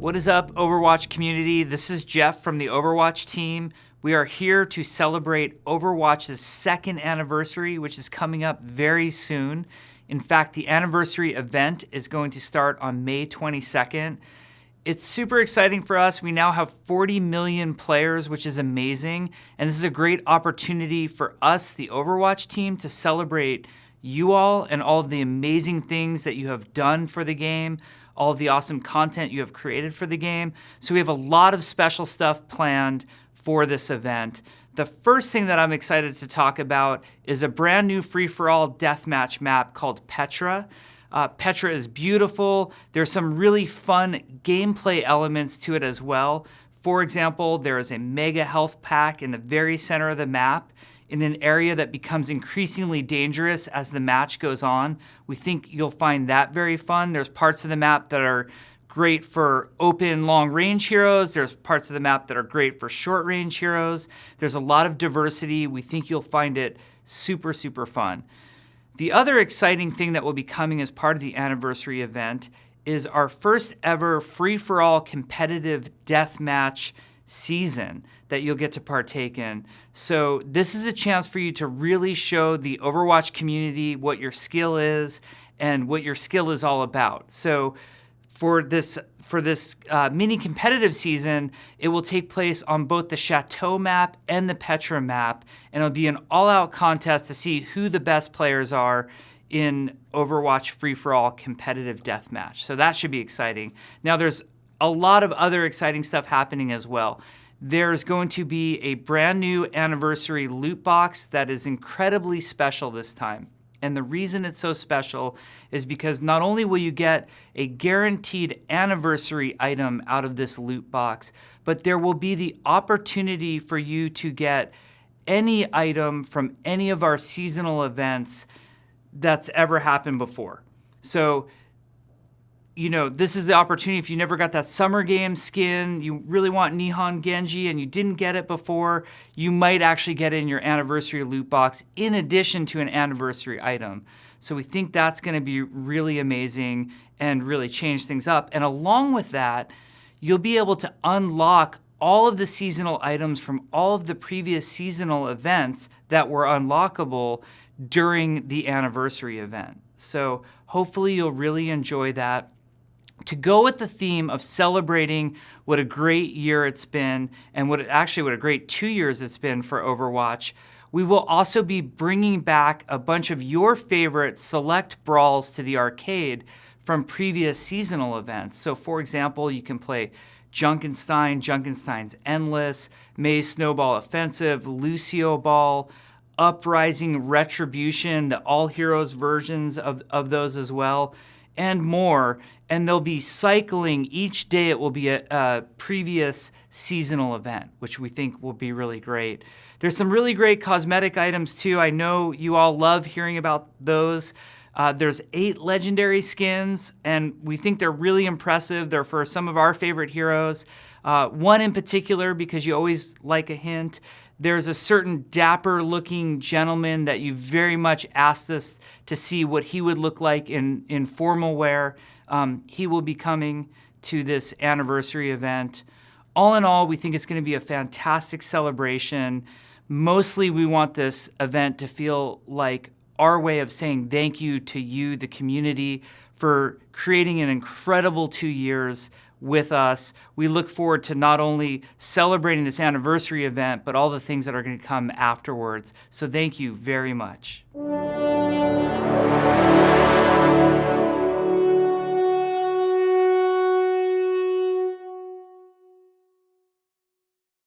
What is up, Overwatch community? This is Jeff from the Overwatch team. We are here to celebrate Overwatch's second anniversary, which is coming up very soon. In fact, the anniversary event is going to start on May 22nd. It's super exciting for us. We now have 40 million players, which is amazing. And this is a great opportunity for us, the Overwatch team, to celebrate you all and all of the amazing things that you have done for the game, all of the awesome content you have created for the game. So we have a lot of special stuff planned for this event. The first thing that I'm excited to talk about is a brand new free for all deathmatch map called Petra. Uh, Petra is beautiful. There's some really fun gameplay elements to it as well. For example, there is a mega health pack in the very center of the map in an area that becomes increasingly dangerous as the match goes on. We think you'll find that very fun. There's parts of the map that are great for open long range heroes. There's parts of the map that are great for short range heroes. There's a lot of diversity. We think you'll find it super, super fun. The other exciting thing that will be coming as part of the anniversary event is our first ever free for all competitive deathmatch season that you'll get to partake in. So, this is a chance for you to really show the Overwatch community what your skill is and what your skill is all about. So, for this for this uh, mini competitive season, it will take place on both the Chateau map and the Petra map, and it'll be an all-out contest to see who the best players are in Overwatch free for all competitive deathmatch. So that should be exciting. Now, there's a lot of other exciting stuff happening as well. There's going to be a brand new anniversary loot box that is incredibly special this time. And the reason it's so special is because not only will you get a guaranteed anniversary item out of this loot box, but there will be the opportunity for you to get any item from any of our seasonal events that's ever happened before. So you know, this is the opportunity if you never got that summer game skin, you really want Nihon Genji and you didn't get it before, you might actually get it in your anniversary loot box in addition to an anniversary item. So we think that's going to be really amazing and really change things up. And along with that, you'll be able to unlock all of the seasonal items from all of the previous seasonal events that were unlockable during the anniversary event. So hopefully you'll really enjoy that to go with the theme of celebrating what a great year it's been and what actually what a great two years it's been for Overwatch, we will also be bringing back a bunch of your favorite select brawls to the arcade from previous seasonal events. So, for example, you can play Junkenstein, Junkenstein's Endless, Mei's Snowball Offensive, Lucio Ball, Uprising, Retribution, the All Heroes versions of, of those as well, and more and they'll be cycling each day. It will be a, a, previous seasonal event, which we think will be really great. There's some really great cosmetic items too. I know you all love hearing about those. Uh, there's eight legendary skins, and we think they're really impressive. They're for some of our favorite heroes. Uh, one in particular, because you always like a hint. There's a certain dapper looking gentleman that you very much asked us to see what he would look like in, in formal wear. Um, he will be coming to this anniversary event. All in all, we think it's going to be a fantastic celebration. Mostly, we want this event to feel like our way of saying thank you to you, the community, for creating an incredible two years with us. We look forward to not only celebrating this anniversary event, but all the things that are going to come afterwards. So, thank you very much.